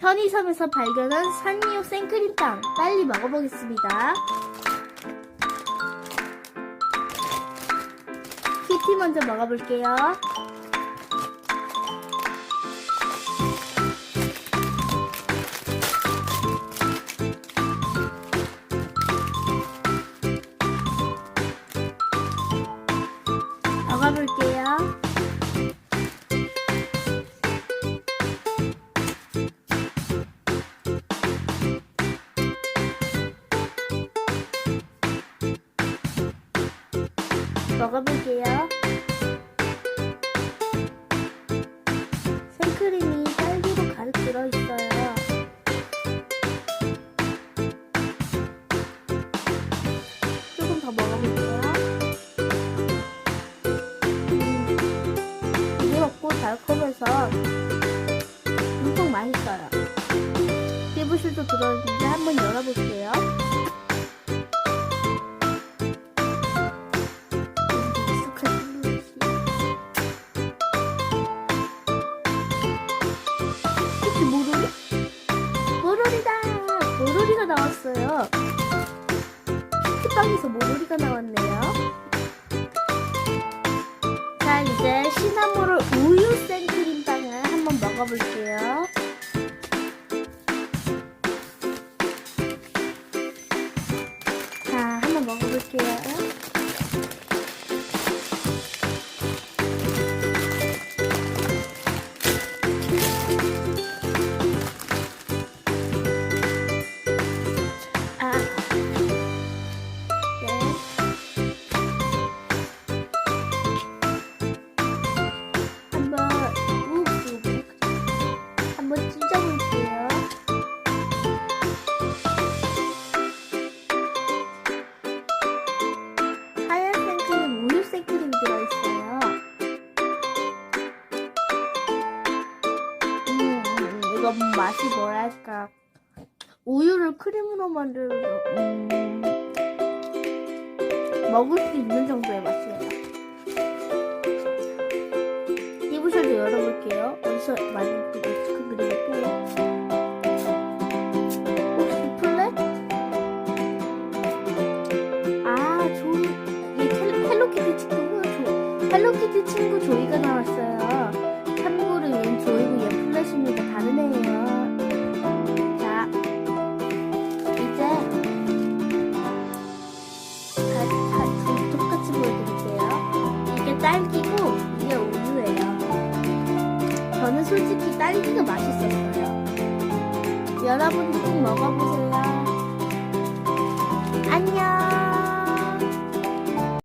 편의점에서 발견한 산이오 생크림빵 빨리 먹어보겠습니다. 키티 먼저 먹어볼게요. 먹어볼게요. 먹어볼게요. 생크림이 딸기로 가득 들어있어요. 조금 더 먹어볼게요. 음, 부드럽고 달콤해서 엄청 맛있어요. 피부실도 들어있는데 한번 열어볼게요. 모로리다! 모로리가 나왔어요. 키티빵에서 모로리가 나왔네요. 자, 이제 시나모롤 우유 생크림빵을 한번 먹어볼게요. 자, 한번 먹어볼게요. 음, 이거 맛이 뭐랄까. 우유를 크림으로 만들어서, 음, 먹을 수 있는 정도의 맛이에요. 이부셔도 열어볼게요. 어디서 많이 그. 혹시 플랫? 아, 헬로키티 친구 조이가 나왔어요. 딸기고 이게 우유예요. 저는 솔직히 딸기가 맛있었어요. 여러분도 꼭 먹어보세요. 안녕.